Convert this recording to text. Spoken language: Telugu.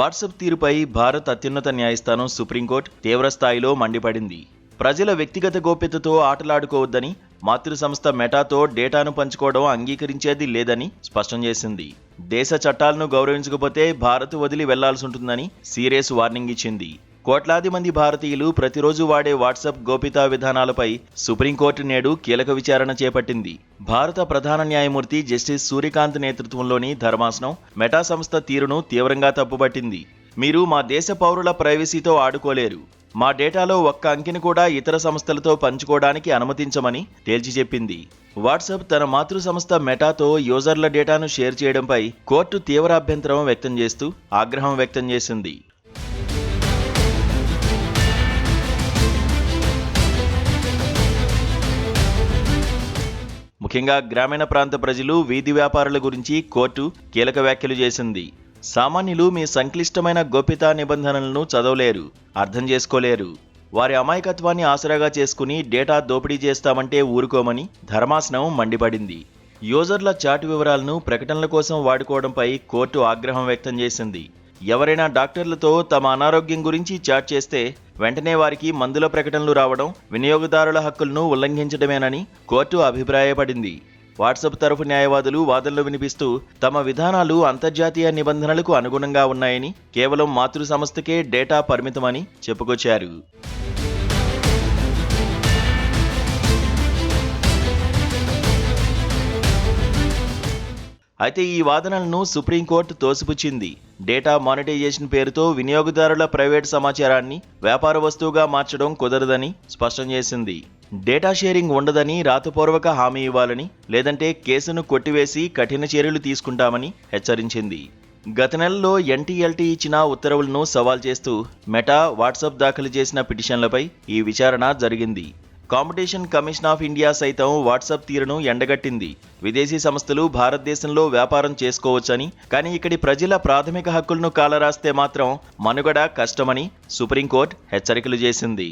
వాట్సాప్ తీరుపై భారత్ అత్యున్నత న్యాయస్థానం సుప్రీంకోర్టు తీవ్రస్థాయిలో మండిపడింది. ప్రజల వ్యక్తిగత గోప్యతతో ఆటలాడుకోవద్దని మాతృ సంస్థ మెటాతో డేటాను పంచుకోవడం అంగీకరించేది లేదని స్పష్టం చేసింది. దేశ చట్టాలను గౌరవించకపోతే భారత్ వదిలి వెళ్ళాల్సి ఉంటుందని సీరియస్ వార్నింగ్ ఇచ్చింది. కోట్లాది మంది భారతీయులు ప్రతిరోజు వాడే వాట్సాప్ గోపితా విధానాలపై సుప్రీంకోర్టు నేడు కీలక విచారణ చేపట్టింది. భారత ప్రధాన న్యాయమూర్తి జస్టిస్ సూర్యకాంత్ నేతృత్వంలోని ధర్మాసనం మెటా సంస్థ తీరును తీవ్రంగా తప్పుపట్టింది. మీరు మా దేశ పౌరుల ప్రైవసీతో ఆడుకోలేరు. మా డేటాలో ఒక్క అంకెని కూడా ఇతర సంస్థలతో పంచుకోవడానికి అనుమతించమని తేల్చి చెప్పింది. వాట్సాప్ తన మాతృ సంస్థ మెటాతో యూజర్ల డేటాను షేర్ చేయడంపై కోర్టు తీవ్ర అభ్యంతరం వ్యక్తం చేస్తూ ఆగ్రహం వ్యక్తం చేసింది. ముఖ్యంగా గ్రామీణ ప్రాంత ప్రజలు వీధి వ్యాపారుల గురించి కోర్టు కీలక వ్యాఖ్యలు చేసింది. సామాన్యులు మీ సంక్లిష్టమైన గోప్యతా నిబంధనలను చదవలేరు అర్థం చేసుకోలేరు. వారి అమాయకత్వాన్ని ఆసరాగా చేసుకుని డేటా దోపిడీ చేస్తామంటే ఊరుకోమని ధర్మాసనం మండిపడింది. యూజర్ల చాట్ వివరాలను ప్రకటనల కోసం వాడుకోవడంపై కోర్టు ఆగ్రహం వ్యక్తం చేసింది. ఎవరైనా డాక్టర్లతో తమ అనారోగ్యం గురించి చాట్ చేస్తే వెంటనే వారికి మందుల ప్రకటనలు రావడం వినియోగదారుల హక్కులను ఉల్లంఘించడమేనని కోర్టు అభిప్రాయపడింది. వాట్సాప్ తరఫు న్యాయవాదులు వాదనలు వినిపిస్తూ తమ విధానాలు అంతర్జాతీయ నిబంధనలకు అనుగుణంగా ఉన్నాయని కేవలం మాతృ సంస్థకే డేటా పరిమితమని చెప్పుకొచ్చారు. అయితే ఈ వాదనలను సుప్రీంకోర్టు తోసిపుచ్చింది. డేటా మానిటైజేషన్ పేరుతో వినియోగదారుల ప్రైవేట్ సమాచారాన్ని వ్యాపార వస్తువుగా మార్చడం కుదరదని స్పష్టం చేసింది. డేటా షేరింగ్ ఉండదని రాతపూర్వక హామీ ఇవ్వాలని లేదంటే కేసును కొట్టివేసి కఠిన చర్యలు తీసుకుంటామని హెచ్చరించింది. గత నెలలో ఎన్టీఎల్టీ ఇచ్చిన ఉత్తర్వులను సవాల్ చేస్తూ మెటా వాట్సాప్ దాఖలు చేసిన పిటిషన్లపై ఈ విచారణ జరిగింది. కాంపిటీషన్ కమిషన్ ఆఫ్ ఇండియా సైతం వాట్సాప్ తీరును ఎండగట్టింది. విదేశీ సంస్థలు భారతదేశంలో వ్యాపారం చేసుకోవచ్చని కానీ ఇక్కడి ప్రజల ప్రాథమిక హక్కులను కాలరాస్తే మాత్రం మనుగడ కష్టమని సుప్రీంకోర్టు హెచ్చరికలు చేసింది.